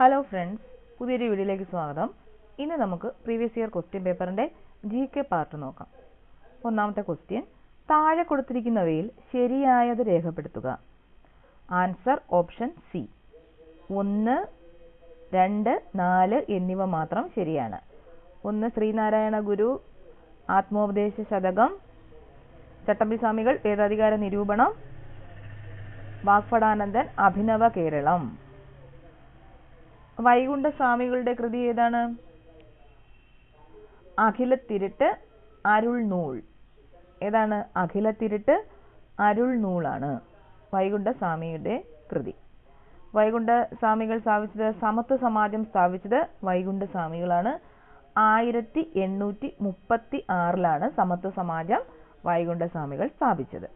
Hello friends പുതിയൊരു വീഡിയോയിലേക്ക് സ്വാഗതം. ഇന്ന് നമുക്ക് പ്രീവിയസ് ഇയർ ക്വസ്റ്റ്യൻ പേപ്പറിന്റെ ജി കെ പാർട്ട് നോക്കാം. ഒന്നാമത്തെ ക്വസ്റ്റ്യൻ താഴെ കൊടുത്തിരിക്കുന്നവയിൽ ശരിയായത് രേഖപ്പെടുത്തുക. ആൻസർ ഓപ്ഷൻ സി ഒന്ന് രണ്ട് നാല് എന്നിവ മാത്രം ശരിയാണ്. ഒന്ന് ശ്രീനാരായണ ഗുരു ആത്മോപദേശ ശതകം ചട്ടമ്പി സ്വാമികൾ വേദാധികാര നിരൂപണം വാക്ഫടാനന്ദൻ അഭിനവ കേരളം. വൈകുണ്ഠ സ്വാമികളുടെ കൃതി ഏതാണ്? അഖിലത്തിരുട്ട് അരുൾ നൂൾ. ഏതാണ്? അഖിലത്തിരുട്ട് അരുൾ നൂളാണ് വൈകുണ്ഠ സ്വാമിയുടെ കൃതി. വൈകുണ്ഠ സ്വാമികൾ സ്ഥാപിച്ചത് സമത്വ സമാജം സ്ഥാപിച്ചത് വൈകുണ്ഠ സ്വാമികളാണ് ആയിരത്തി എണ്ണൂറ്റി മുപ്പത്തി ആറിലാണ് സമത്വ സമാജം വൈകുണ്ഠ സ്വാമികൾ സ്ഥാപിച്ചത്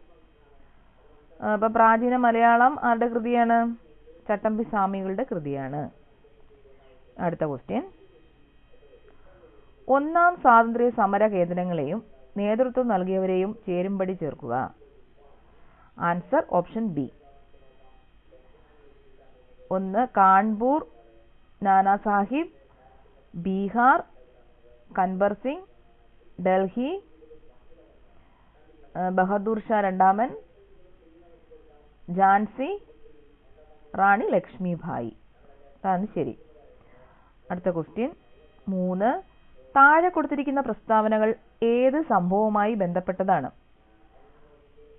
അപ്പൊ പ്രാചീന മലയാളം ആരുടെ കൃതിയാണ്? ചട്ടമ്പി സ്വാമികളുടെ കൃതിയാണ്. അടുത്ത ക്വസ്റ്റ്യൻ ഒന്നാം സ്വാതന്ത്ര്യ സമര കേന്ദ്രങ്ങളെയും നേതൃത്വം നൽകിയവരെയും ചേരുംപടി ചേർക്കുക. ആൻസർ ഓപ്ഷൻ ബി ഒന്ന് കാൺപൂർ നാനാസാഹിബ് ബീഹാർ കൻബർ സിംഗ് ഡൽഹി ബഹദൂർ ഷാ രണ്ടാമൻ ജാൻസി റാണി ലക്ഷ്മിഭായി. അതാണ് ശരി. അടുത്ത ക്വസ്റ്റ്യൻ മൂന്ന്. താഴെ കൊടുത്തിരിക്കുന്ന പ്രസ്താവനകൾ ഏത് സംഭവവുമായി ബന്ധപ്പെട്ടതാണ്?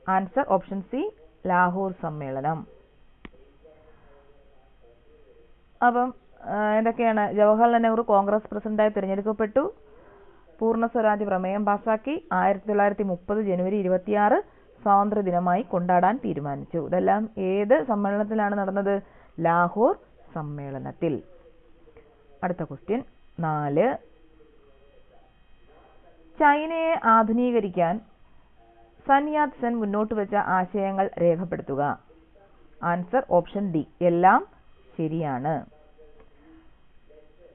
ആൻസർ ഓപ്ഷൻ സി ലാഹോർ സമ്മേളനം. അപ്പം എന്തൊക്കെയാണ്? ജവഹർലാൽ നെഹ്റു കോൺഗ്രസ് പ്രസിഡന്റായി തിരഞ്ഞെടുക്കപ്പെട്ടു. പൂർണ സ്വരാജ് പ്രമേയം പാസാക്കി. ആയിരത്തി തൊള്ളായിരത്തി മുപ്പത് ജനുവരി ഇരുപത്തിയാറ് സ്വാതന്ത്ര്യ ദിനമായി കൊണ്ടാടാൻ തീരുമാനിച്ചു. ഇതെല്ലാം ഏത് സമ്മേളനത്തിലാണ് നടന്നത്? ലാഹോർ സമ്മേളനത്തിൽ. അടുത്ത ക്വസ്റ്റ്യൻ നാല്. ചൈനയെ ആധുനീകരിക്കാൻ സൻയാത് സെൻ മുന്നോട്ട് വെച്ച ആശയങ്ങൾ രേഖപ്പെടുത്തുക. ആൻസർ ഓപ്ഷൻ ഡി എല്ലാം ശരിയാണ്.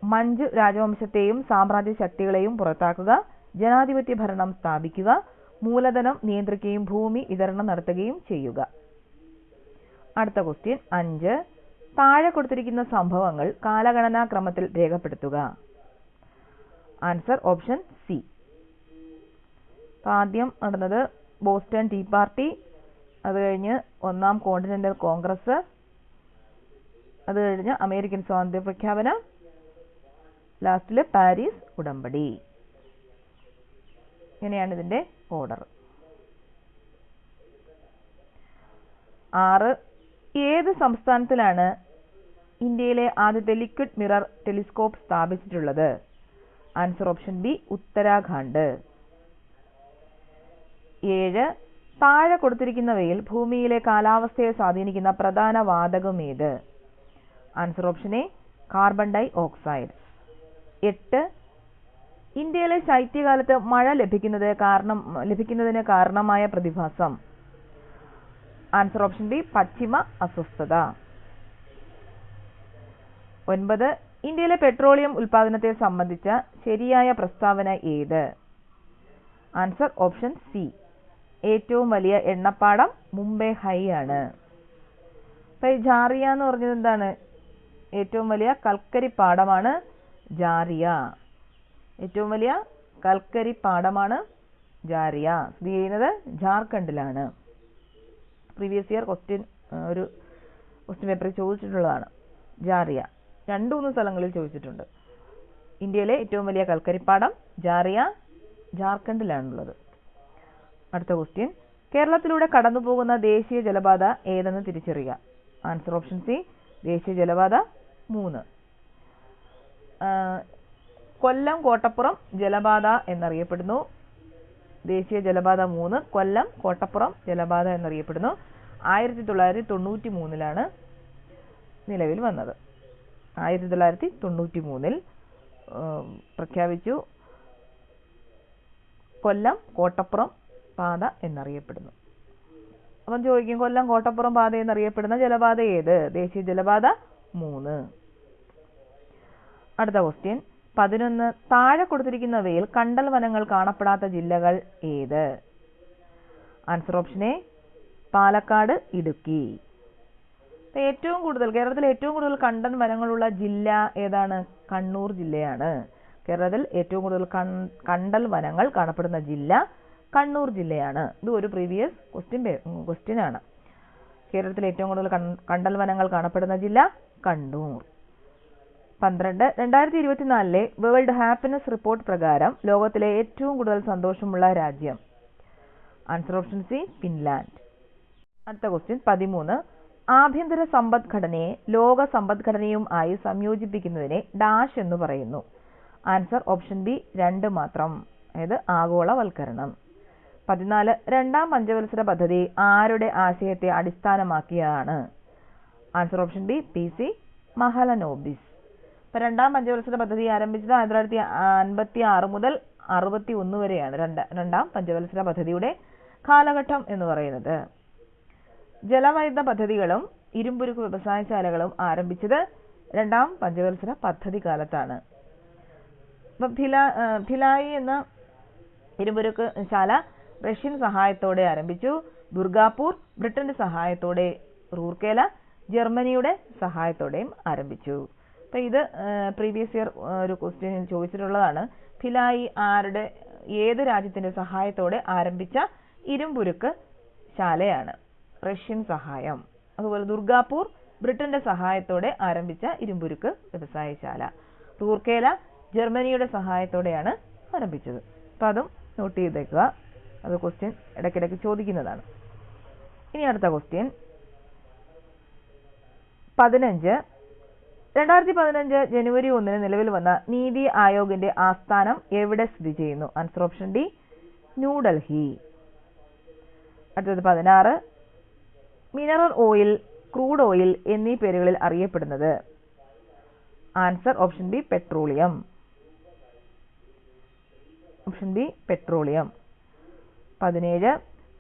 മഞ്ജു രാജവംശത്തെയും സാമ്രാജ്യ ശക്തികളെയും പുറത്താക്കുക ജനാധിപത്യ ഭരണം സ്ഥാപിക്കുക മൂലധനം നിയന്ത്രിക്കുകയും ഭൂമി വിതരണം നടത്തുകയും ചെയ്യുക. അടുത്ത ക്വസ്റ്റ്യൻ അഞ്ച്. താഴെ കൊടുത്തിരിക്കുന്ന സംഭവങ്ങൾ കാലഗണനാക്രമത്തിൽ രേഖപ്പെടുത്തുക. ആൻസർ ഓപ്ഷൻ സി ആദ്യം നടന്നത് ബോസ്റ്റൺ ടീ പാർട്ടി അത് കഴിഞ്ഞ് ഒന്നാം കോണ്ടിനെന്റൽ കോൺഗ്രസ് അത് കഴിഞ്ഞ് അമേരിക്കൻ സ്വാതന്ത്ര്യ പ്രഖ്യാപനം ലാസ്റ്റിൽ പാരീസ് ഉടമ്പടി. ഇങ്ങനെയാണ് ഇതിന്റെ ഓർഡർ ആറ് ഏത് സംസ്ഥാനത്തിലാണ് ഇന്ത്യയിലെ ആദ്യത്തെ liquid mirror telescope സ്ഥാപിച്ചിട്ടുള്ളത്? Answer option B Uttarakhand. ഏഴ് താഴെ കൊടുത്തിരിക്കുന്നവയിൽ ഭൂമിയിലെ കാലാവസ്ഥയെ സ്വാധീനിക്കുന്ന പ്രധാന വാതകം ഏത്? Answer option A carbon dioxide. എട്ട് ഇന്ത്യയിലെ ശൈത്യകാലത്ത് മഴ ലഭിക്കുന്നത് കാരണം ലഭിക്കുന്നതിന് കാരണമായ പ്രതിഭാസം. ആൻസർ ഓപ്ഷൻ ബി പശ്ചിമ അസ്വസ്ഥത. ഒൻപത് ഇന്ത്യയിലെ പെട്രോളിയം ഉൽപാദനത്തെ സംബന്ധിച്ച ശരിയായ പ്രസ്താവന ഏത്? ആൻസർ ഓപ്ഷൻ സി ഏറ്റവും വലിയ എണ്ണപ്പാടം മുംബൈ ഹൈ ആണ്. അപ്പം ജാറിയ എന്ന് പറഞ്ഞത് എന്താണ്? ഏറ്റവും വലിയ കൽക്കരി പാടമാണ് ജാറിയ. ഏറ്റവും വലിയ കൽക്കരി പാടമാണ് ജാറിയ. സ്ഥിതി ചെയ്യുന്നത് ജാർഖണ്ഡിലാണ്. പ്രീവിയസ് ഇയർ ക്വസ്റ്റ്യൻ ഒരു ക്വസ്റ്റ്യൻ പേപ്പറിൽ ചോദിച്ചിട്ടുള്ളതാണ്. ജാറിയ. രണ്ടു മൂന്ന് സ്ഥലങ്ങളിൽ ചോദിച്ചിട്ടുണ്ട്. ഇന്ത്യയിലെ ഏറ്റവും വലിയ കൽക്കരിപ്പാടം ജാറിയ ജാർഖണ്ഡിലാണുള്ളത്. അടുത്ത ക്വസ്റ്റ്യൻ കേരളത്തിലൂടെ കടന്നുപോകുന്ന ദേശീയ ജലപാത ഏതെന്ന് തിരിച്ചറിയുക? ആൻസർ ഓപ്ഷൻ സി ദേശീയ ജലപാത മൂന്ന്. കൊല്ലം കോട്ടപ്പുറം ജലപാത എന്നറിയപ്പെടുന്നു. ദേശീയ ജലപാത മൂന്ന് കൊല്ലം കോട്ടപ്പുറം ജലപാത എന്നറിയപ്പെടുന്നു. ആയിരത്തി തൊള്ളായിരത്തി തൊണ്ണൂറ്റി മൂന്നിലാണ് നിലവിൽ വന്നത്. ആയിരത്തി തൊള്ളായിരത്തി തൊണ്ണൂറ്റി മൂന്നിൽ പ്രഖ്യാപിച്ചു. കൊല്ലം കോട്ടപ്പുറം പാത എന്നറിയപ്പെടുന്നു. അപ്പം ചോദിക്കും കൊല്ലം കോട്ടപ്പുറം പാത എന്നറിയപ്പെടുന്ന ജലപാത ഏത്? ദേശീയ ജലപാത മൂന്ന്. അടുത്ത ക്വസ്റ്റ്യൻ പതിനൊന്ന് താഴെ കൊടുത്തിരിക്കുന്നവയിൽ കണ്ടൽ വനങ്ങൾ കാണപ്പെടാത്ത ജില്ലകൾ ഏത്? Answer option A Palakkad Idukki. ഏറ്റവും കൂടുതൽ കേരളത്തിൽ ഏറ്റവും കൂടുതൽ കണ്ടൻ വനങ്ങളുള്ള ജില്ല ഏതാണ്? കണ്ണൂർ ജില്ലയാണ്. കേരളത്തിൽ ഏറ്റവും കൂടുതൽ കണ്ടൽ വനങ്ങൾ കാണപ്പെടുന്ന ജില്ല കണ്ണൂർ ജില്ലയാണ്. ഇത് ഒരു പ്രീവിയസ് ക്വസ്റ്റ്യൻ ക്വസ്റ്റ്യൻ ആണ്. കേരളത്തിൽ ഏറ്റവും കൂടുതൽ കണ്ടൽ വനങ്ങൾ കാണപ്പെടുന്ന ജില്ല കണ്ണൂർ. പന്ത്രണ്ട്. രണ്ടായിരത്തി ഇരുപത്തിനാലിലെ വേൾഡ് ഹാപ്പിനെസ് റിപ്പോർട്ട് പ്രകാരം ലോകത്തിലെ ഏറ്റവും കൂടുതൽ സന്തോഷമുള്ള രാജ്യം. ആൻസർ ഓപ്ഷൻ സി ഫിൻലാൻഡ് അടുത്ത ക്വസ്റ്റ്യൻ പതിമൂന്ന്. ആഭ്യന്തര സമ്പദ്ഘടനയെ ലോക സമ്പദ്ഘടനയും ആയി സംയോജിപ്പിക്കുന്നതിനെ ഡാഷ് എന്ന് പറയുന്നു. ആൻസർ ഓപ്ഷൻ ബി രണ്ട് മാത്രം. അതായത് ആഗോളവൽക്കരണം. പതിനാല്. രണ്ടാം പഞ്ചവത്സര പദ്ധതി ആരുടെ ആശയത്തെ അടിസ്ഥാനമാക്കിയാണ്? Answer option B P C Mahalanobis ഇപ്പൊ രണ്ടാം പഞ്ചവത്സര പദ്ധതി ആരംഭിച്ചത് ആയിരത്തി തൊള്ളായിരത്തി അൻപത്തി ആറ് മുതൽ അറുപത്തി ഒന്ന് വരെയാണ്. രണ്ട രണ്ടാം പഞ്ചവത്സര പദ്ധതിയുടെ കാലഘട്ടം എന്ന് പറയുന്നത്. ജലവൈദ്യുത പദ്ധതികളും ഇരുമ്പുരുക്ക് വ്യവസായശാലകളും ആരംഭിച്ചത് രണ്ടാം പഞ്ചവത്സര പദ്ധതി കാലത്താണ്. ഇപ്പം ഭില- ഭിലായി എന്ന ഇരുമ്പുരുക്ക് ശാല റഷ്യൻ സഹായത്തോടെ ആരംഭിച്ചു. ദുർഗാപൂർ ബ്രിട്ടന്റെ സഹായത്തോടെ റൂർക്കേല ജർമ്മനിയുടെ സഹായത്തോടെയും ആരംഭിച്ചു. അപ്പൊ ഇത് പ്രീവിയസ് ഇയർ ഒരു ക്വസ്റ്റ്യനിൽ ചോദിച്ചിട്ടുള്ളതാണ്. ഭിലായി ആരുടെ ഏത് രാജ്യത്തിന്റെ സഹായത്തോടെ ആരംഭിച്ച ഇരുമ്പുരുക്ക് ശാലയാണ്? റഷ്യൻ സഹായം. അതുപോലെ ദുർഗാപൂർ ബ്രിട്ടന്റെ സഹായത്തോടെ ആരംഭിച്ച ഇരുമ്പുരുക്ക് വ്യവസായശാല റൂർക്കേല ജർമ്മനിയുടെ സഹായത്തോടെയാണ് ആരംഭിച്ചത്. അപ്പം അതും നോട്ട് ചെയ്തേക്കുക. അത് ക്വസ്റ്റ്യൻ ഇടയ്ക്കിടയ്ക്ക് ചോദിക്കുന്നതാണ്. ഇനി അടുത്ത ക്വസ്റ്റ്യൻ പതിനഞ്ച് രണ്ടായിരത്തി പതിനഞ്ച് ജനുവരി ഒന്നിന് നിലവിൽ വന്ന നീതി ആയോഗിന്റെ ആസ്ഥാനം എവിടെ സ്ഥിതി ചെയ്യുന്നു? ആൻസർ ഓപ്ഷൻ ഡി ന്യൂഡൽഹി അടുത്തത് പതിനാറ്. മിനറൽ ഓയിൽ ക്രൂഡ് ഓയിൽ എന്നീ പേരുകളിൽ അറിയപ്പെടുന്നത്. Answer option B petroleum option B petroleum പതിനേഴ്.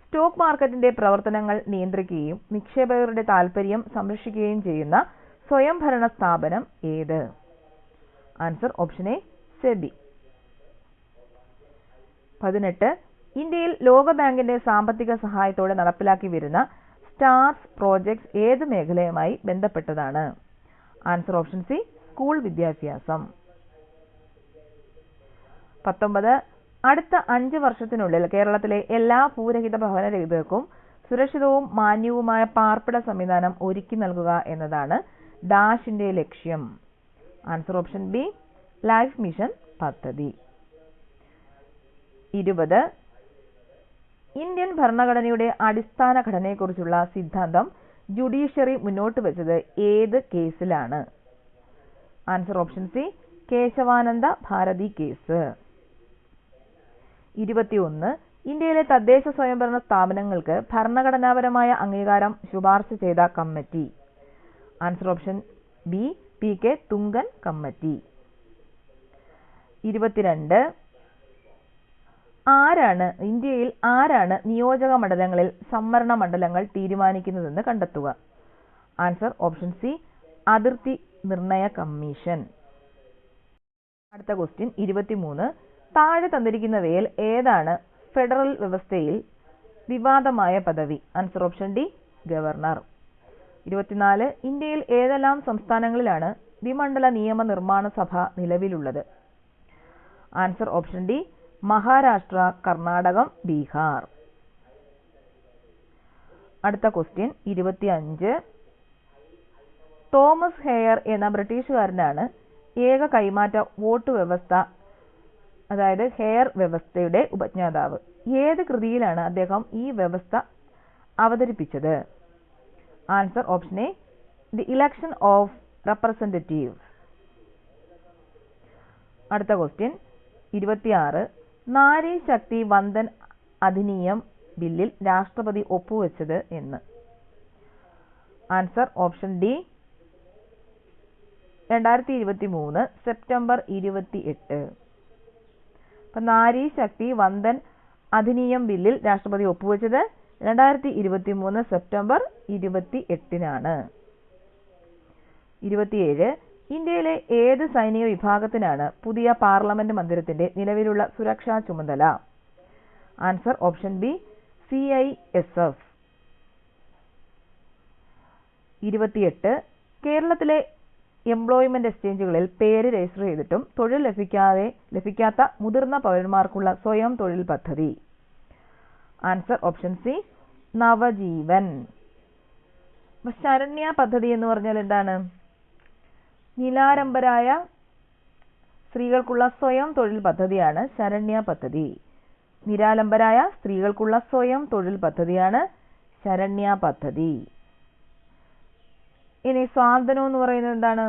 സ്റ്റോക്ക് മാർക്കറ്റിന്റെ പ്രവർത്തനങ്ങൾ നിയന്ത്രിക്കുകയും നിക്ഷേപകരുടെ താൽപ്പര്യം സംരക്ഷിക്കുകയും ചെയ്യുന്ന സ്വയംഭരണ സ്ഥാപനം ഏത്? ആൻസർ ഓപ്ഷൻ എ സെബി പതിനെട്ട് ഇന്ത്യയിൽ ലോകബാങ്കിന്റെ സാമ്പത്തിക സഹായത്തോടെ നടപ്പിലാക്കി വരുന്ന സ്റ്റാർസ് പ്രോജക്ട്സ് ഏത് മേഖലയുമായി ബന്ധപ്പെട്ടതാണ്? ആൻസർ ഓപ്ഷൻ സി സ്കൂൾ വിദ്യാഭ്യാസം. പത്തൊമ്പത് അടുത്ത അഞ്ച് വർഷത്തിനുള്ളിൽ കേരളത്തിലെ എല്ലാ ഭൂരഹിത ഭവനരഹിതർക്കും സുരക്ഷിതവും മാന്യവുമായ പാർപ്പിട സംവിധാനം ഒരുക്കി നൽകുക എന്നതാണ് ഡാഷിന്റെ ലക്ഷ്യം. Answer option B life mission പദ്ധതി. ഇരുപത് ഇന്ത്യൻ ഭരണഘടനയുടെ അടിസ്ഥാന ഘടനയെക്കുറിച്ചുള്ള സിദ്ധാന്തം ജുഡീഷ്യറി മുന്നോട്ട് വെച്ചത് ഏത് കേസിലാണ്? Answer option C Kesavananda Bharati case. ഇരുപത്തിയൊന്ന് ഇന്ത്യയിലെ തദ്ദേശ സ്വയംഭരണ സ്ഥാപനങ്ങൾക്ക് ഭരണഘടനാപരമായ അംഗീകാരം ശുപാർശ ചെയ്ത committee. Answer option B P K Thungon committee ഇരുപത്തിരണ്ട്. ആരാണ് ഇന്ത്യയിൽ ആരാണ് നിയോജക മണ്ഡലങ്ങളിൽ സംവരണ മണ്ഡലങ്ങൾ തീരുമാനിക്കുന്നതെന്ന് കണ്ടെത്തുക? ആൻസർ ഓപ്ഷൻ സി അതിർത്തി നിർണയ കമ്മീഷൻ. അടുത്ത ക്വസ്റ്റ്യൻ ഇരുപത്തിമൂന്ന്. താഴെ തന്നിരിക്കുന്നവയിൽ ഏതാണ് ഫെഡറൽ വ്യവസ്ഥയിൽ വിവാദമായ പദവി? Answer option D governor. ഇരുപത്തിനാല് ഇന്ത്യയിൽ ഏതെല്ലാം സംസ്ഥാനങ്ങളിലാണ് ദ്വിമണ്ഡല നിയമ നിർമ്മാണ സഭ നിലവിലുള്ളത്? Answer option D Maharashtra Karnatakam Bihar. അടുത്ത ക്വസ്റ്റ്യൻ ഇരുപത്തിയഞ്ച്. തോമസ് ഹെയർ എന്ന ബ്രിട്ടീഷുകാരനാണ് ഏക കൈമാറ്റ വോട്ട് വ്യവസ്ഥ അതായത് ഹെയർ വ്യവസ്ഥയുടെ ഉപജ്ഞാതാവ്. ഏത് കൃതിയിലാണ് അദ്ദേഹം ഈ വ്യവസ്ഥ അവതരിപ്പിച്ചത്? Answer option A the election of representative അടുത്ത ക്വസ്റ്റ്യൻ ഇരുപത്തിയാറ് നാരി ശക്തി വന്ദൻ അധിനിയം ബില്ലിൽ രാഷ്ട്രപതി ഒപ്പുവെച്ചത് എന്ന്. ആൻസർ ഓപ്ഷൻ ഡി രണ്ടായിരത്തി ഇരുപത്തി മൂന്ന് സെപ്റ്റംബർ ഇരുപത്തി എട്ട് അപ്പം നാരി ശക്തി വന്ദൻ അധിനിയം ബില്ലിൽ രാഷ്ട്രപതി ഒപ്പുവെച്ചത് രണ്ടായിരത്തി ഇരുപത്തി മൂന്ന് സെപ്റ്റംബർ ഇരുപത്തി എട്ടിനാണ് ഇരുപത്തിയേഴ് ഇന്ത്യയിലെ ഏത് സൈനിക വിഭാഗത്തിനാണ് പുതിയ പാർലമെന്റ് മന്ദിരത്തിന്റെ നിലവിലുള്ള സുരക്ഷാ ചുമതല? Answer option B C I S F. ഇരുപത്തിയെട്ട് കേരളത്തിലെ എംപ്ലോയ്മെന്റ് എക്സ്ചേഞ്ചുകളിൽ പേര് രജിസ്റ്റർ ചെയ്തിട്ടും തൊഴിൽ ലഭിക്കാതെ ലഭിക്കാത്ത മുതിർന്ന പൗരന്മാർക്കുള്ള സ്വയം തൊഴിൽ പദ്ധതി. Answer option C Navajeevan Saranya പദ്ധതി എന്ന് പറഞ്ഞാൽ എന്താണ്? നിലാരംബരായ സ്ത്രീകൾക്കുള്ള സ്വയം തൊഴിൽ പദ്ധതിയാണ് ശരണ്യ പദ്ധതി. നിരാലംബരായ സ്ത്രീകൾക്കുള്ള സ്വയം തൊഴിൽ പദ്ധതിയാണ് ശരണ്യ പദ്ധതി. ഇനി സ്വാന്തനം എന്ന് പറയുന്നത് എന്താണ്?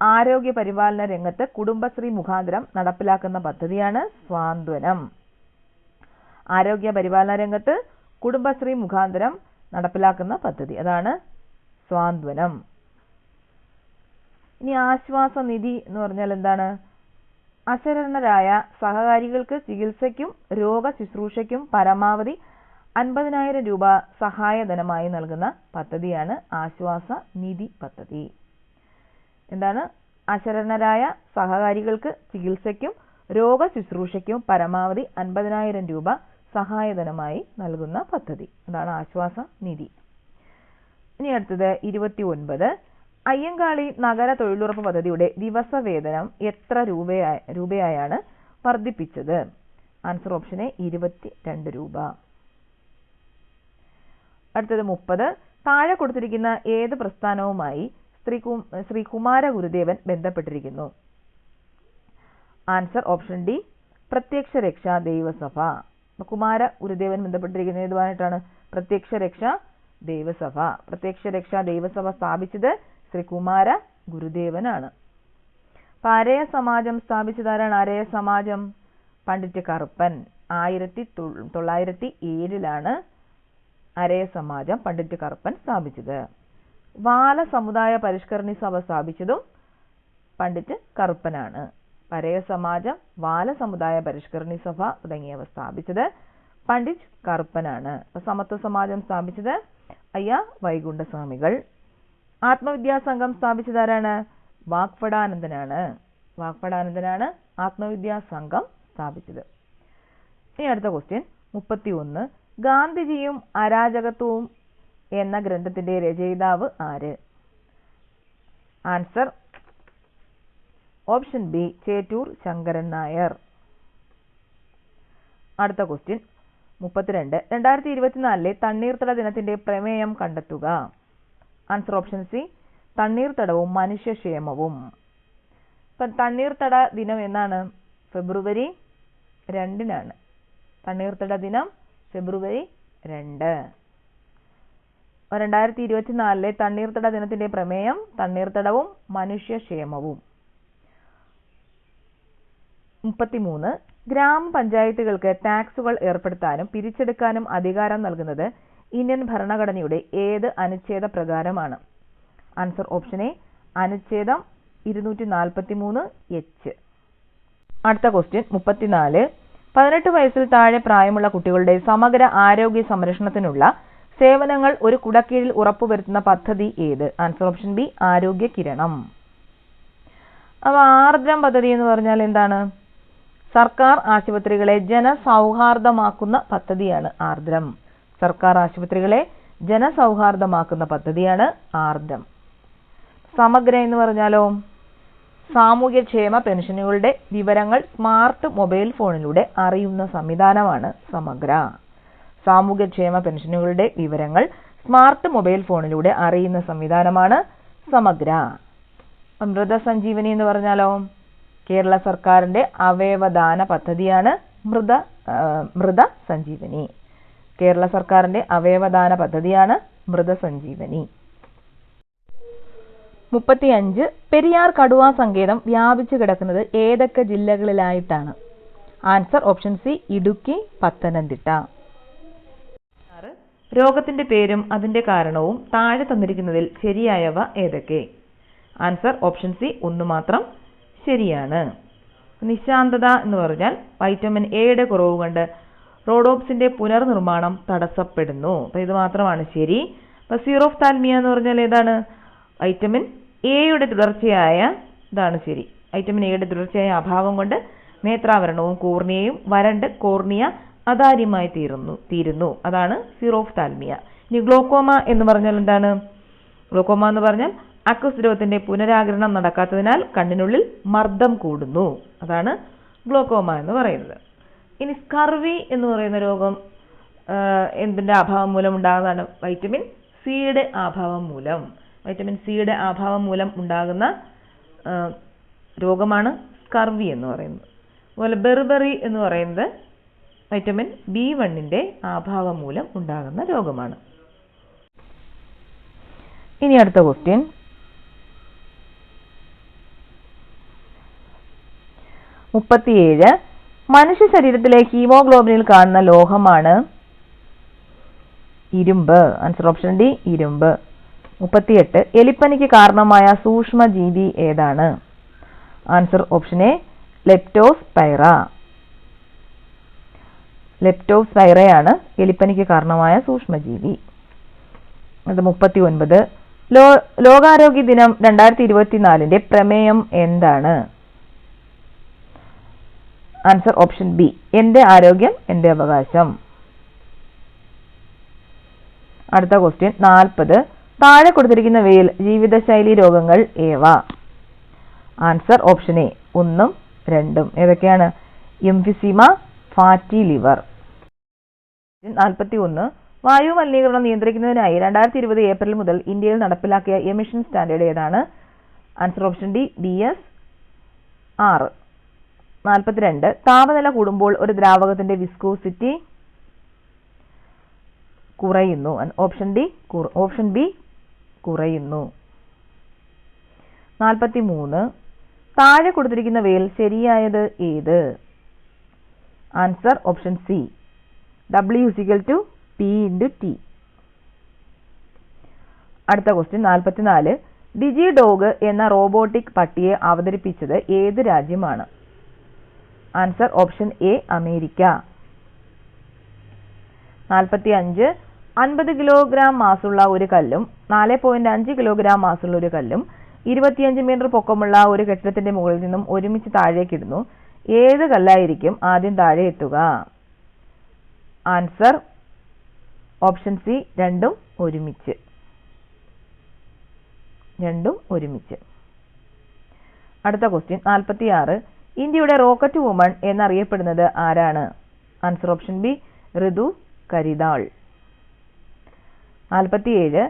ആരോഗ്യ പരിപാലന രംഗത്ത് കുടുംബശ്രീ മുഖാന്തരം നടപ്പിലാക്കുന്ന പദ്ധതിയാണ് സ്വാന്തനം ആരോഗ്യ പരിപാലന രംഗത്ത് കുടുംബശ്രീ മുഖാന്തരം നടപ്പിലാക്കുന്ന പദ്ധതി. അതാണ് സ്വാന്തനം. ഇനി ആശ്വാസ നിധി എന്ന് പറഞ്ഞാൽ എന്താണ്? അശരണരായ സഹകാരികൾക്ക് ചികിത്സയ്ക്കും രോഗ ശുശ്രൂഷയ്ക്കും പരമാവധി അൻപതിനായിരം രൂപ സഹായധനമായി നൽകുന്ന പദ്ധതിയാണ് ആശ്വാസ നിധി പദ്ധതി. എന്താണ്? അശരണരായ സഹകാരികൾക്ക് ചികിത്സയ്ക്കും രോഗ ശുശ്രൂഷയ്ക്കും പരമാവധി അൻപതിനായിരം രൂപ സഹായധനമായി നൽകുന്ന പദ്ധതി. അതാണ് ആശ്വാസ നിധി. ഇനി അടുത്തത് ഇരുപത്തി ഒൻപത് അയ്യങ്കാളി നഗര തൊഴിലുറപ്പ് പദ്ധതിയുടെ ദിവസ വേതനം എത്ര രൂപയായ രൂപയായാണ് വർദ്ധിപ്പിച്ചത്? ആൻസർ ഓപ്ഷൻ എ ഇരുപത്തി രണ്ട് രൂപ. അടുത്തത് മുപ്പത്. താഴെ കൊടുത്തിരിക്കുന്ന ഏത് പ്രസ്ഥാനവുമായി ശ്രീ ശ്രീകുമാര ശ്രീ കുമാര ഗുരുദേവൻ ബന്ധപ്പെട്ടിരിക്കുന്നു? ആൻസർ ഓപ്ഷൻ ഡി പ്രത്യക്ഷ രക്ഷാ ദൈവസഭ. കുമാര ഗുരുദേവൻ ബന്ധപ്പെട്ടിരിക്കുന്നത് ഏതുമായിട്ടാണ് പ്രത്യക്ഷ രക്ഷ ദൈവസഭ. പ്രത്യക്ഷ രക്ഷ ദൈവസഭ സ്ഥാപിച്ചത് ശ്രീ കുമാര ഗുരുദേവനാണ്. അപ്പൊ അരയ സമാജം സ്ഥാപിച്ചതാരാണ് അരയ സമാജം? പണ്ഡിറ്റ് കറുപ്പൻ. ആയിരത്തി തൊള്ളായിരത്തി ഏഴിലാണ് അരയ സമാജം പണ്ഡിറ്റ് കറുപ്പൻ സ്ഥാപിച്ചത്. വാല സമുദായ പരിഷ്കരണി സഭ സ്ഥാപിച്ചതും പണ്ഡിറ്റ് കറുപ്പനാണ്. പരയ സമാജം വാല സമുദായ പരിഷ്കരണി സഭ തുടങ്ങിയവ സ്ഥാപിച്ചത് പണ്ഡിറ്റ് കറുപ്പനാണ്. സമത്വ സമാജം സ്ഥാപിച്ചത് അയ്യ വൈകുണ്ഠസ്വാമികൾ. ആത്മവിദ്യാസംഘം സ്ഥാപിച്ചതാരാണ് വാക്പടാനന്ദനാണ് വാക്പടാനന്ദനാണ് ആത്മവിദ്യാസംഘം സ്ഥാപിച്ചത്. ഇനി അടുത്ത ക്വസ്റ്റ്യൻ മുപ്പത്തി ഒന്ന് ഗാന്ധിജിയും അരാജകത്വവും എന്ന ഗ്രന്ഥത്തിന്റെ രചയിതാവ് ആര്? Answer option B Chettur Sankaran Nair. അടുത്ത ക്വസ്റ്റ്യൻ മുപ്പത്തിരണ്ട്. രണ്ടായിരത്തി ഇരുപത്തിനാലിലെ തണ്ണീർത്തട ദിനത്തിന്റെ പ്രമേയം കണ്ടെത്തുക. ആൻസർ ഓപ്ഷൻ സി തണ്ണീർത്തടവും മനുഷ്യക്ഷേമവും. ഇപ്പം തണ്ണീർത്തട ദിനം എന്നാണ്? ഫെബ്രുവരി രണ്ടിനാണ്. തണ്ണീർത്തട ദിനം ഫെബ്രുവരി രണ്ട്. രണ്ടായിരത്തി ഇരുപത്തിനാലിലെ തണ്ണീർത്തട ദിനത്തിന്റെ പ്രമേയം തണ്ണീർത്തടവും മനുഷ്യക്ഷേമവും. മുപ്പത്തിമൂന്ന്. ഗ്രാമപഞ്ചായത്തുകൾക്ക് ടാക്സുകൾ ഏർപ്പെടുത്താനും പിരിച്ചെടുക്കാനും അധികാരം നൽകുന്നത് ഇന്ത്യൻ ഭരണഘടനയുടെ ഏത് അനുച്ഛേദ പ്രകാരമാണ്? ആൻസർ ഓപ്ഷൻ എ അനുച്ഛേദം ഇരുന്നൂറ്റി നാൽപ്പത്തി മൂന്ന് എച്ച് അടുത്ത ക്വസ്റ്റ്യൻ മുപ്പത്തിനാല്. പതിനെട്ട് വയസ്സിൽ താഴെ പ്രായമുള്ള കുട്ടികളുടെ സമഗ്ര ആരോഗ്യ സംരക്ഷണത്തിനുള്ള സേവനങ്ങൾ ഒരു കുടക്കീഴിൽ ഉറപ്പുവരുത്തുന്ന പദ്ധതി ഏത്? ആൻസർ ഓപ്ഷൻ ബി ആരോഗ്യ കിരണം. അപ്പൊ ആർദ്രം പദ്ധതി എന്ന് പറഞ്ഞാൽ എന്താണ്? സർക്കാർ ആശുപത്രികളെ ജനസൗഹാർദ്ദമാക്കുന്ന പദ്ധതിയാണ് ആർദ്രം. സർക്കാർ ആശുപത്രികളെ ജനസൗഹാർദ്ദമാക്കുന്ന പദ്ധതിയാണ് ആർദ്രം. സമഗ്ര എന്ന് പറഞ്ഞാലോ? സാമൂഹ്യക്ഷേമ പെൻഷനുകളുടെ വിവരങ്ങൾ സ്മാർട്ട് മൊബൈൽ ഫോണിലൂടെ അറിയുന്ന സംവിധാനമാണ് സമഗ്ര. സാമൂഹ്യക്ഷേമ പെൻഷനുകളുടെ വിവരങ്ങൾ സ്മാർട്ട് മൊബൈൽ ഫോണിലൂടെ അറിയുന്ന സംവിധാനമാണ് സമഗ്ര. മൃതസഞ്ജീവനി എന്ന് പറഞ്ഞാലോ? കേരള സർക്കാരിന്റെ അവയവദാന പദ്ധതിയാണ് മൃത മൃത സഞ്ജീവനി. കേരള സർക്കാരിന്റെ അവയവദാന പദ്ധതിയാണ് മൃതസഞ്ജീവനി മുപ്പത്തിയഞ്ച് പെരിയാർ കടുവാ സങ്കേതം വ്യാപിച്ചു കിടക്കുന്നത് ഏതൊക്കെ ജില്ലകളിലായിട്ടാണ്? Answer option C Idukki Pathanamthitta. രോഗത്തിന്റെ പേരും അതിന്റെ കാരണവും താഴെ തന്നിരിക്കുന്നതിൽ ശരിയായവ ഏതൊക്കെ? ആൻസർ ഓപ്ഷൻ സി ഒന്ന് മാത്രം. ശരിയാണ്. നിശാന്തത എന്ന് പറഞ്ഞാൽ വൈറ്റമിൻ എയുടെ കുറവ് കൊണ്ട് റോഡോപ്സിന്റെ പുനർനിർമ്മാണം തടസ്സപ്പെടുന്നു. അപ്പോൾ ഇത് മാത്രമാണ് ശരി. അപ്പൊ സീറോഫ്താൽമിയ എന്ന് പറഞ്ഞാൽ ഏതാണ്? വൈറ്റമിൻ എയുടെ തുടർച്ചയായ ഇതാണ് ശരി. വൈറ്റമിൻ എയുടെ തുടർച്ചയായ അഭാവം കൊണ്ട് നേത്രാവരണവും കോർണിയയും വരണ്ട് കോർണിയ അതാര്യമായി തീരുന്നു തീരുന്നു. അതാണ് സീറോഫ്താൽമിയ ഇനി ഗ്ലോക്കോമ എന്ന് പറഞ്ഞാൽ എന്താണ്? ഗ്ലോക്കോമ എന്ന് പറഞ്ഞാൽ അക്വസ് രോഗത്തിന്റെ പുനരാഗരണം നടക്കാത്തതിനാൽ കണ്ണിനുള്ളിൽ മർദ്ദം കൂടുന്നു. അതാണ് ഗ്ലോക്കോമ എന്ന് പറയുന്നത്. ഇനി സ്കർവി എന്ന് പറയുന്ന രോഗം എന്തിന്റെ അഭാവം മൂലം ഉണ്ടാകുന്നതാണ്? വൈറ്റമിൻ സിയുടെ അഭാവം മൂലം. വൈറ്റമിൻ സിയുടെ അഭാവം മൂലം ഉണ്ടാകുന്ന രോഗമാണ് സ്കർവി എന്ന് പറയുന്നത്. അതുപോലെ ബെർബറി എന്ന് പറയുന്നത് വൈറ്റമിൻ ബി വണ്ണിന്റെ അഭാവം മൂലം ഉണ്ടാകുന്ന രോഗമാണ്. ഇനി അടുത്ത ക്വസ്റ്റ്യൻ. മുപ്പത്തിയേഴ്. മനുഷ്യ ശരീരത്തിലെ ഹീമോഗ്ലോബിനിൽ കാണുന്ന ലോഹമാണ് ഇരുമ്പ്. ആൻസർ ഓപ്ഷൻ ഡി ഇരുമ്പ്. മുപ്പത്തിയെട്ട്. എലിപ്പനിക്ക് കാരണമായ സൂക്ഷ്മജീവി ഏതാണ്? ആൻസർ ഓപ്ഷൻ എ ലെപ്റ്റോസ്പൈറ ലെപ്റ്റോസ്പൈറയാണ് എലിപ്പനിക്ക് കാരണമായ സൂക്ഷ്മജീവി. അത് മുപ്പത്തി ഒൻപത് ലോ ലോകാരോഗ്യ ദിനം രണ്ടായിരത്തി ഇരുപത്തിനാലിന്റെ പ്രമേയം എന്താണ്? ആൻസർ ഓപ്ഷൻ ബി എന്റെ ആരോഗ്യം എന്റെ അവകാശം. അടുത്ത ക്വസ്റ്റ്യൻ നാൽപ്പത്. താഴെ കൊടുത്തിരിക്കുന്നവയിൽ ജീവിതശൈലി രോഗങ്ങൾ ഏവ? ആൻസർ ഓപ്ഷൻ എ ഒന്നും രണ്ടും. ഏതൊക്കെയാണ്? എംഫിസിമ ഫാറ്റി ലിവർ നാൽപ്പത്തി ഒന്ന് വായു മലിനീകരണം നിയന്ത്രിക്കുന്നതിനായി രണ്ടായിരത്തി ഇരുപത് ഏപ്രിൽ മുതൽ ഇന്ത്യയിൽ നടപ്പിലാക്കിയ എമിഷൻ സ്റ്റാൻഡേർഡ് ഏതാണ്? Answer option D D S ആറ് നാൽപ്പത്തിരണ്ട് താപനില കൂടുമ്പോൾ ഒരു ദ്രാവകത്തിന്റെ വിസ്കോസിറ്റി കുറയുന്നു. ഓപ്ഷൻ ഡി ഓപ്ഷൻ ബി കുറയുന്നു. നാൽപ്പത്തി മൂന്ന് താഴെ കൊടുത്തിരിക്കുന്നവയിൽ ശരിയായത് ഏത്? Answer option C W is equal to P into T അടുത്ത ക്വസ്റ്റ്യൻ നാൽപ്പത്തിനാല് ഡിജി ഡോഗ് എന്ന റോബോട്ടിക് പട്ടിയെ അവതരിപ്പിച്ചത് ഏത് രാജ്യമാണ്? ആൻസർ ഓപ്ഷൻ എ അമേരിക്ക നാൽപ്പത്തി അഞ്ച് അൻപത് കിലോഗ്രാം മാസുള്ള ഒരു കല്ലും നാല് പോയിന്റ് അഞ്ച് കിലോഗ്രാം മാസുള്ള ഒരു കല്ലും ഇരുപത്തിയഞ്ച് മീറ്റർ പൊക്കമുള്ള ഒരു കെട്ടിടത്തിന്റെ മുകളിൽ നിന്നും ഒരുമിച്ച് താഴേക്കിടുന്നു ഏത് കല്ലായിരിക്കും ആദ്യം താഴെ എത്തുക? ആൻസർ ഓപ്ഷൻ സി രണ്ടും ഒരുമിച്ച്. രണ്ടും ഒരുമിച്ച്. അടുത്ത ക്വസ്റ്റ്യൻ നാൽപ്പത്തി ആറ് ഇന്ത്യയുടെ റോക്കറ്റ് വുമൺ എന്നറിയപ്പെടുന്നത് ആരാണ്? Answer option B Ritu Karidhal. നാൽപ്പത്തിയേഴ്.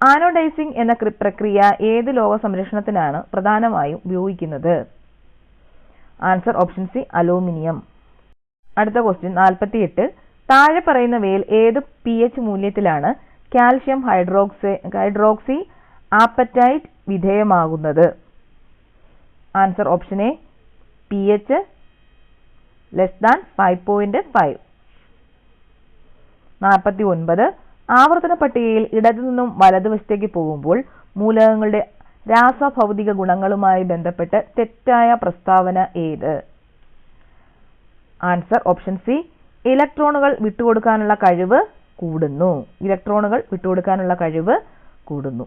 ആനോഡൈസിംഗ് എന്ന പ്രക്രിയ ഏത് ലോക സംരക്ഷണത്തിനാണ് പ്രധാനമായും ഉപയോഗിക്കുന്നത്? Answer option C aluminium. അടുത്ത ക്വസ്റ്റ്യൻ നാൽപ്പത്തിയെട്ട്. താഴെ പറയുന്നവയിൽ ഏത് പി എച്ച് മൂല്യത്തിലാണ് calcium hydroxy hydroxy appetite വിധേയമാകുന്നത്? Answer option A P H less than five point five നാൽപ്പത്തി ഒൻപത് ആവർത്തന പട്ടികയിൽ ഇടതു നിന്നും വലതുവശത്തേക്ക് പോകുമ്പോൾ മൂലകങ്ങളുടെ രാസഭൗതിക ഗുണങ്ങളുമായി ബന്ധപ്പെട്ട് തെറ്റായ പ്രസ്താവന ഏത്? Answer option C. ഇലക്ട്രോണുകൾ വിട്ടുകൊടുക്കാനുള്ള കഴിവ് കൂടുന്നു. ഇലക്ട്രോണുകൾ വിട്ടുകൊടുക്കാനുള്ള കഴിവ് കൂടുന്നു.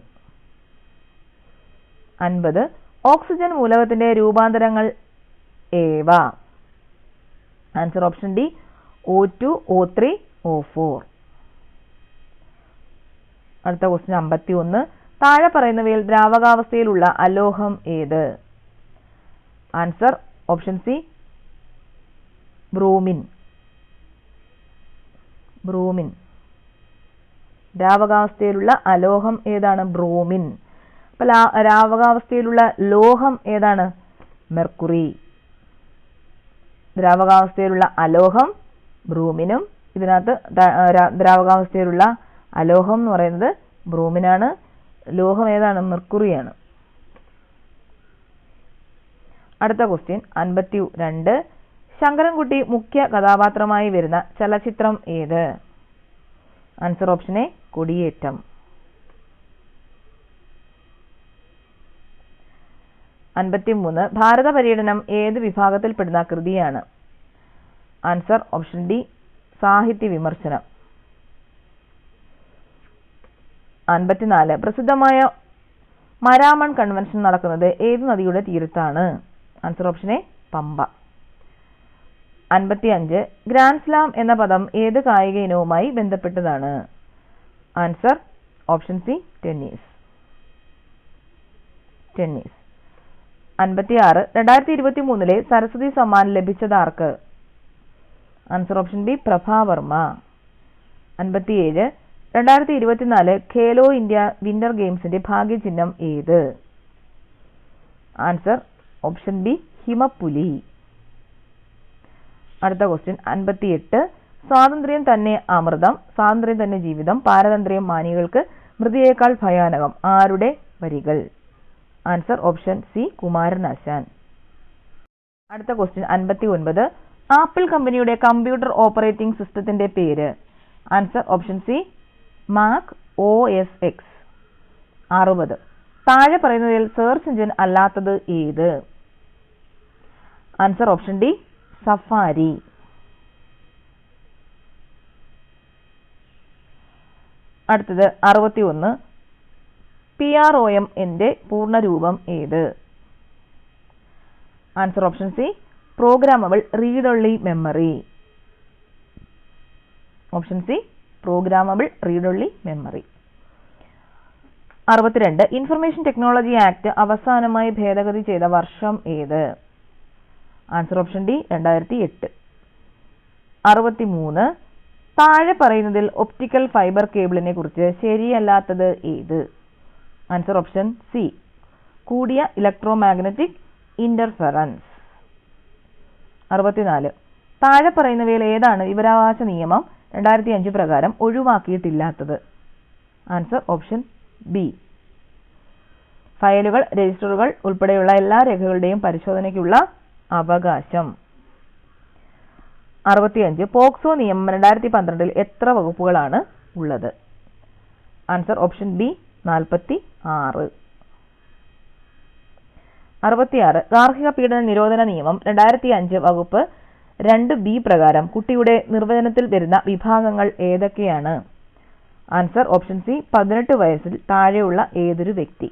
അൻപത്. ഓക്സിജൻ മൂലകത്തിന്റെ രൂപാന്തരങ്ങൾ ഏവ answer option D O two O three O four അടുത്ത ക്വസ്റ്റ്യൻ അമ്പത്തി ഒന്ന് താഴെ പറയുന്നവയിൽ ദ്രാവകാവസ്ഥയിലുള്ള അലോഹം ഏത്? Answer option C bromine bromine ദ്രാവകാവസ്ഥയിലുള്ള അലോഹം ഏതാണ്? ബ്രൂമിൻ അപ്പൊ ലാ- ദ്രാവകാവസ്ഥയിലുള്ള ലോഹം ഏതാണ്? മെർക്കുറി ദ്രാവകാവസ്ഥയിലുള്ള അലോഹം ബ്രൂമിനും ഇതിനകത്ത് ദ്രാ- ദ്രാ- ദ്രാവകാവസ്ഥയിലുള്ള അലോഹം എന്ന് പറയുന്നത് ബ്രൂമിനാണ്. ലോഹം ഏതാണ്? മെർക്കുറിയാണ്. അടുത്ത ക്വസ്റ്റ്യൻ അൻപത്തി രണ്ട് ശങ്കരൻകുട്ടി മുഖ്യ കഥാപാത്രമായി വരുന്ന ചലച്ചിത്രം ഏത്? ആൻസർ ഓപ്ഷൻ എ കൊടിയേറ്റം. അൻപത്തിമൂന്ന്. ഭാരത പര്യടനം ഏത് വിഭാഗത്തിൽപ്പെടുന്ന കൃതിയാണ്? ആൻസർ ഓപ്ഷൻ ഡി സാഹിത്യ വിമർശനം. അൻപത്തിനാല്. പ്രസിദ്ധമായ മരാമൺ കൺവെൻഷൻ നടക്കുന്നത് ഏത് നദിയുടെ തീരത്താണ്? Answer option A Pampa. അൻപത്തി അഞ്ച് ഗ്രാൻഡ് സ്ലാം എന്ന പദം ഏത് കായിക ഇനവുമായി ബന്ധപ്പെട്ടതാണ്? Answer option C tennis tennis അൻപത്തിയാറ്. രണ്ടായിരത്തി ഇരുപത്തി മൂന്നിലെ സരസ്വതി സമ്മാൻ ലഭിച്ചത് ആർക്ക് ആൻസർ ഓപ്ഷൻ ബി പ്രഭാവർമ്മ അൻപത്തിയേഴ്. രണ്ടായിരത്തി ഇരുപത്തിനാല് ഖേലോ ഇന്ത്യ വിന്റർ ഗെയിംസിന്റെ ഭാഗ്യചിഹ്നം ഏത്? ആൻസർ ഓപ്ഷൻ ബി ഹിമപ്പുലി. അടുത്ത ക്വസ്റ്റ്യൻ അൻപത്തിയെട്ട്. സ്വാതന്ത്ര്യം തന്നെ അമൃതം സ്വാതന്ത്ര്യം തന്നെ ജീവിതം പാരതന്ത്ര്യം മാനികൾക്ക് മൃതിയേക്കാൾ ഭയാനകം. ആരുടെ വരികൾ? ആൻസർ ഓപ്ഷൻ സി കുമാരനാശാൻ അടുത്ത ക്വസ്റ്റ്യൻ അൻപത്തി ഒൻപത് ആപ്പിൾ കമ്പനിയുടെ കമ്പ്യൂട്ടർ ഓപ്പറേറ്റിംഗ് സിസ്റ്റത്തിന്റെ പേര്. Answer option C Mac O S X അറുപത്. താഴെ പറയുന്നതിൽ സെർച്ച് എഞ്ചിൻ അല്ലാത്തത് ഏത്? ആൻസർ ഓപ്ഷൻ ഡി സഫാരി അടുത്തത് അറുപത്തി ഒന്ന് പി ആർ ഒ എം എന്റെ പൂർണരൂപം ഏത്? Answer option C programmable read only memory option C programmable read only memory അറുപത്തിരണ്ട് ഇൻഫർമേഷൻ ടെക്നോളജി ആക്ട് അവസാനമായി ഭേദഗതി ചെയ്ത വർഷം ഏത്? ആൻസർ ഓപ്ഷൻ ഡി രണ്ടായിരത്തി എട്ട് അറുപത്തിമൂന്ന് താഴെ പറയുന്നതിൽ ഒപ്റ്റിക്കൽ ഫൈബർ കേബിളിനെ കുറിച്ച് ശരിയല്ലാത്തത് ഏത്? ആൻസർ ഓപ്ഷൻ സി കൂടിയ ഇലക്ട്രോ ഇലക്ട്രോമാഗ്നറ്റിക് ഇന്റർഫെറൻസ് അറുപത്തിനാല്. താഴെ പറയുന്നവയിൽ ഏതാണ് വിവരാവകാശ നിയമം രണ്ടായിരത്തി അഞ്ച് പ്രകാരം ഒഴിവാക്കിയിട്ടില്ലാത്തത്? ആൻസർ ഓപ്ഷൻ ബി ഫയലുകൾ രജിസ്റ്ററുകൾ ഉൾപ്പെടെയുള്ള എല്ലാ രേഖകളുടെയും പരിശോധനയ്ക്കുള്ള അവകാശം. അറുപത്തിയഞ്ച്. പോക്സോ നിയമം രണ്ടായിരത്തി പന്ത്രണ്ടിൽ എത്ര വകുപ്പുകളാണ് ഉള്ളത്? ആൻസർ ഓപ്ഷൻ ബി നാൽപ്പത്തി ആറ് അറുപത്തിയാറ്. ഗാർഹിക പീഡന നിരോധന നിയമം രണ്ടായിരത്തി അഞ്ച് വകുപ്പ് രണ്ട് ബി പ്രകാരം കുട്ടിയുടെ നിർവചനത്തിൽ വരുന്ന വിഭാഗങ്ങൾ ഏതൊക്കെയാണ്? ആൻസർ ഓപ്ഷൻ സി പതിനെട്ട് വയസ്സിൽ താഴെയുള്ള ഏതൊരു വ്യക്തി?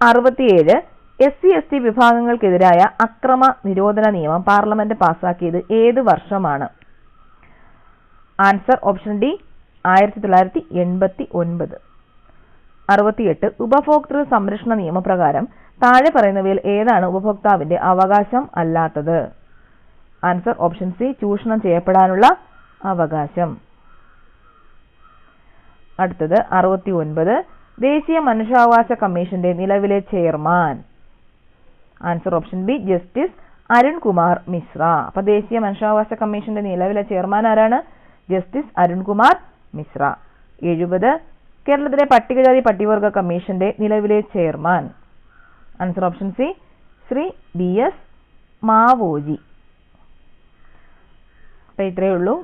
അറുപത്തിയേഴ്. എസ് സി എസ് ടി വിഭാഗങ്ങൾക്കെതിരായ അക്രമ നിരോധന നിയമം പാർലമെന്റ് പാസാക്കിയത് ഏത് വർഷമാണ്? ആൻസർ ഓപ്ഷൻ ഡി ആയിരത്തി തൊള്ളായിരത്തി എൺപത്തി ഒൻപത് അറുപത്തിയെട്ട് ഉപഭോക്തൃ സംരക്ഷണ നിയമപ്രകാരം താഴെ പറയുന്നവയിൽ ഏതാണ് ഉപഭോക്താവിന്റെ അവകാശം അല്ലാത്തത്? ആൻസർ ഓപ്ഷൻ സി ചൂഷണം ചെയ്യപ്പെടാനുള്ള അവകാശം. അടുത്തത് അറുപത്തി ഒൻപത് ദേശീയ മനുഷ്യാവകാശ കമ്മീഷന്റെ നിലവിലെ chairman. Answer option B justice Arunkumar Mishra. അപ്പൊ ദേശീയ മനുഷ്യാവകാശ കമ്മീഷന്റെ നിലവിലെ ചെയർമാൻ ആരാണ്? ജസ്റ്റിസ് അരുൺകുമാർ മിശ്ര. എഴുപത് കേരളത്തിലെ പട്ടികജാതി പട്ടികവർഗ കമ്മീഷന്റെ നിലവിലെ chairman. Answer option C Shri B S Mavoji. അപ്പൊ ഇത്രയേ ഉള്ളൂ.